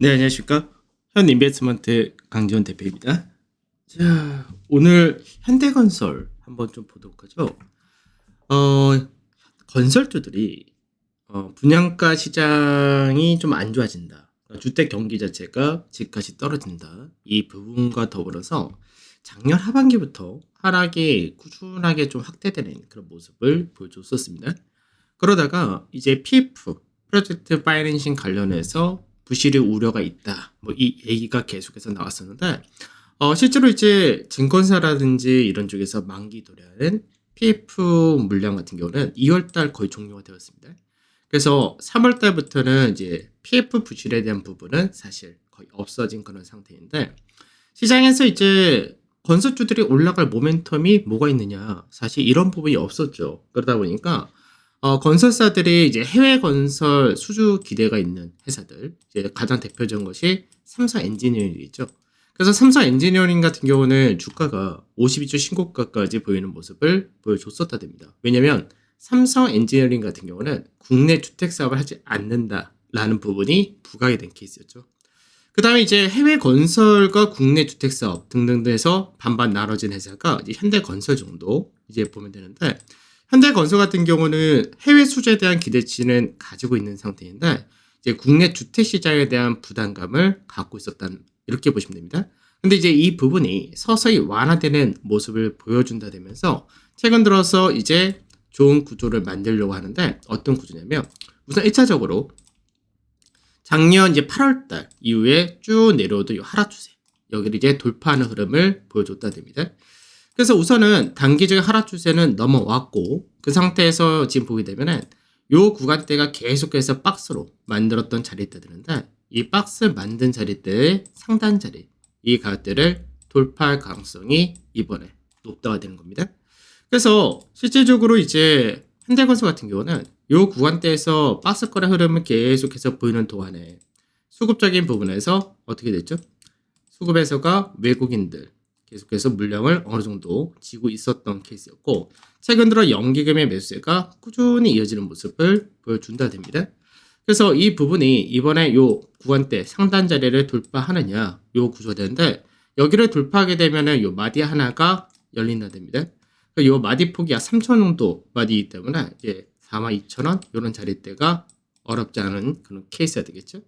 네, 안녕하십니까. 현 인베스트먼트 강지원 대표입니다. 자, 오늘 현대건설 한번 좀 보도록 하죠. 어, 건설주들이 어, 분양가 시장이 좀 안 좋아진다. 주택 경기 자체가 집값이 떨어진다. 이 부분과 더불어서 작년 하반기부터 하락이 꾸준하게 좀 확대되는 그런 모습을 보여줬었습니다. 그러다가 이제 PF 프로젝트 파이낸싱 관련해서 부실의 우려가 있다. 뭐 이 얘기가 계속해서 나왔었는데 어, 실제로 이제 증권사라든지 이런 쪽에서 만기 도래하는 PF 물량 같은 경우는 2월달 거의 종료가 되었습니다. 그래서 3월달부터는 이제 PF 부실에 대한 부분은 사실 거의 없어진 그런 상태인데 시장에서 이제 건설주들이 올라갈 모멘텀이 뭐가 있느냐 사실 이런 부분이 없었죠. 그러다 보니까 어, 건설사들이 이제 해외 건설 수주 기대가 있는 회사들, 이제 가장 대표적인 것이 삼성 엔지니어링이죠. 그래서 삼성 엔지니어링 같은 경우는 주가가 52주 신고가까지 보이는 모습을 보여줬었다 됩니다. 왜냐면 삼성 엔지니어링 같은 경우는 국내 주택 사업을 하지 않는다라는 부분이 부각이 된 케이스였죠. 그 다음에 이제 해외 건설과 국내 주택 사업 등등 해서 반반 나눠진 회사가 현대 건설 정도 이제 보면 되는데 현대건설 같은 경우는 해외 수주에 대한 기대치는 가지고 있는 상태인데 이제 국내 주택 시장에 대한 부담감을 갖고 있었다는 이렇게 보시면 됩니다. 근데 이제 이 부분이 서서히 완화되는 모습을 보여준다 되면서 최근 들어서 이제 좋은 구조를 만들려고 하는데 어떤 구조냐면 우선 1차적으로 작년 이제 8월 달 이후에 쭉 내려오던 이 하락 추세 여기를 이제 돌파하는 흐름을 보여줬다 됩니다. 그래서 우선은 단기적인 하락 추세는 넘어왔고 그 상태에서 지금 보게 되면은 요 구간대가 계속해서 박스로 만들었던 자리대들인데 이 박스 만든 자리대의 상단 자리 이 가격대를 돌파할 가능성이 이번에 높다가 되는 겁니다. 그래서 실질적으로 이제 현대건설 같은 경우는 요 구간대에서 박스권의 흐름을 계속해서 보이는 동안에 수급적인 부분에서 어떻게 됐죠? 수급에서가 외국인들 계속해서 물량을 어느 정도 지고 있었던 케이스였고 최근 들어 연기금의 매수세가 꾸준히 이어지는 모습을 보여준다 됩니다. 그래서 이 부분이 이번에 요 구간대 상단 자리를 돌파하느냐 요 구조되는데 여기를 돌파하게 되면은 요 마디 하나가 열린다 됩니다. 요 마디 폭이 약 3천 정도 마디이기 때문에 이제 42,000원 이런 자리대가 어렵지 않은 그런 케이스가 되겠죠.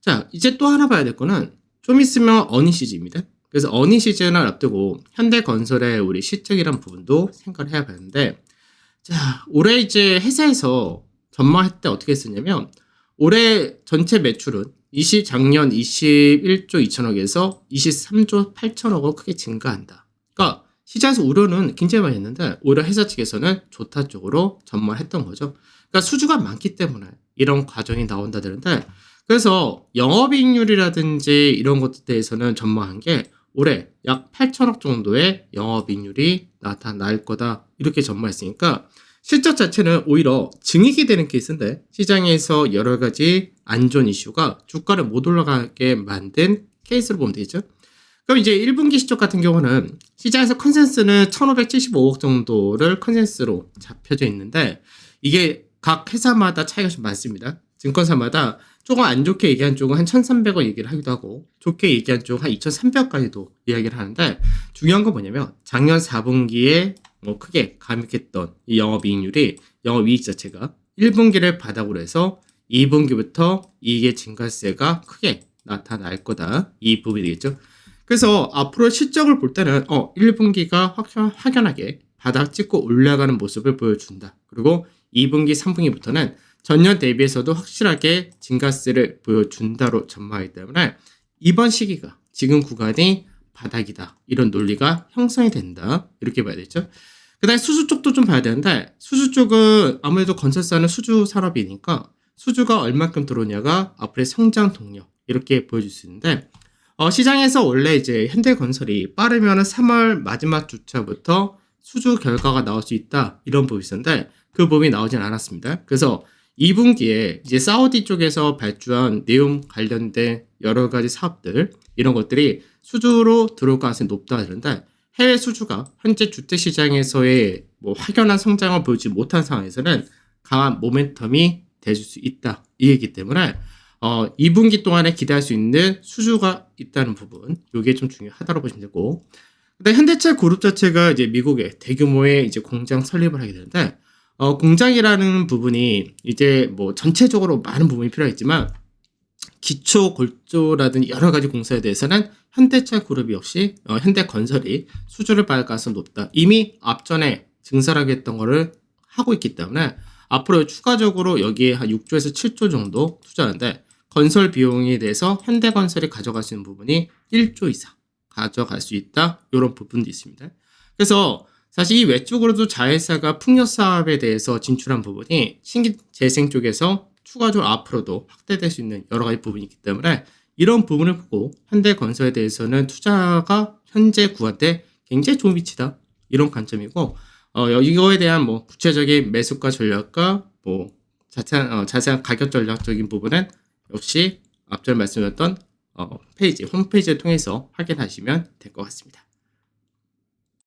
자 이제 또 하나 봐야 될 거는 좀 있으면 어니 시즈입니다. 그래서 어니 시즌을 앞두고 현대건설의 우리 실적이란 부분도 생각을 해야 하는데 자 올해 이제 회사에서 전망할 때 어떻게 했었냐면 올해 전체 매출은 20 작년 21조 2천억에서 23조 8천억으로 크게 증가한다. 그러니까 시장에서 우려는 굉장히 많이 했는데 오히려 회사 측에서는 좋다 쪽으로 전망했던 거죠. 그러니까 수주가 많기 때문에 이런 과정이 나온다는데 그래서 영업이익률이라든지 이런 것들 대해서는 전망한 게 올해 약 8천억 정도의 영업이익률이 나타날 거다 이렇게 전망했으니까 실적 자체는 오히려 증익이 되는 케이스인데 시장에서 여러 가지 안 좋은 이슈가 주가를 못 올라가게 만든 케이스로 보면 되죠. 그럼 이제 1분기 실적 같은 경우는 시장에서 컨센스는 1575억 정도를 컨센스로 잡혀져 있는데 이게 각 회사마다 차이가 좀 많습니다. 증권사마다 조금 안 좋게 얘기한 쪽은 한 1,300원 얘기를 하기도 하고 좋게 얘기한 쪽은 한 2,300까지도 이야기를 하는데 중요한 건 뭐냐면 작년 4분기에 뭐 크게 감익했던 이 영업이익률이 영업이익 자체가 1분기를 바닥으로 해서 2분기부터 이익의 증가세가 크게 나타날 거다 이 부분이 되겠죠. 그래서 앞으로 실적을 볼 때는 어 1분기가 확연, 확연하게 바닥 찍고 올라가는 모습을 보여준다. 그리고 2분기, 3분기부터는 전년 대비해서도 확실하게 증가세를 보여준다로 전망하기 때문에 이번 시기가 지금 구간이 바닥이다. 이런 논리가 형성이 된다. 이렇게 봐야 되죠. 그 다음에 수주 쪽도 좀 봐야 되는데 수주 쪽은 아무래도 건설사는 수주 산업이니까 수주가 얼마큼 들어오냐가 앞으로의 성장 동력 이렇게 보여줄 수 있는데 어, 시장에서 원래 이제 현대건설이 빠르면 3월 마지막 주차부터 수주 결과가 나올 수 있다 이런 부분이 있었는데 그 부분이 나오진 않았습니다. 그래서 2분기에 이제 사우디 쪽에서 발주한 내용 관련된 여러 가지 사업들 이런 것들이 수주로 들어올 가능성이 높다 그런데 해외 수주가 현재 주택 시장에서의 뭐 확연한 성장을 보이지 못한 상황에서는 강한 모멘텀이 돼줄 수 있다. 이 얘기 때문에 어, 2분기 동안에 기대할 수 있는 수주가 있다는 부분, 요게 좀 중요하다고 보시면 되고, 근데 현대차 그룹 자체가 이제 미국에 대규모의 이제 공장 설립을 하게 되는데, 어, 공장이라는 부분이 이제 뭐 전체적으로 많은 부분이 필요하겠지만, 기초 골조라든지 여러 가지 공사에 대해서는 현대차 그룹이 역시 어, 현대건설이 수주를 받을 가능성이 높다. 이미 앞전에 증설하게 했던 거를 하고 있기 때문에 앞으로 추가적으로 여기에 한 6조에서 7조 정도 투자하는데 건설 비용에 대해서 현대건설이 가져갈 수 있는 부분이 1조 이상 가져갈 수 있다. 이런 부분도 있습니다. 그래서 사실 이 외적으로도 자회사가 풍력 사업에 대해서 진출한 부분이 신기 재생 쪽에서 추가적으로 앞으로도 확대될 수 있는 여러 가지 부분이 있기 때문에 이런 부분을 보고 현대건설에 대해서는 투자가 현재 구한테 굉장히 좋은 위치다. 이런 관점이고 어, 이거에 대한 뭐 구체적인 매수가 전략과 뭐 자세한, 어, 자세한 가격 전략적인 부분은 역시 앞전 말씀드렸던 어, 페이지, 홈페이지를 통해서 확인하시면 될 것 같습니다.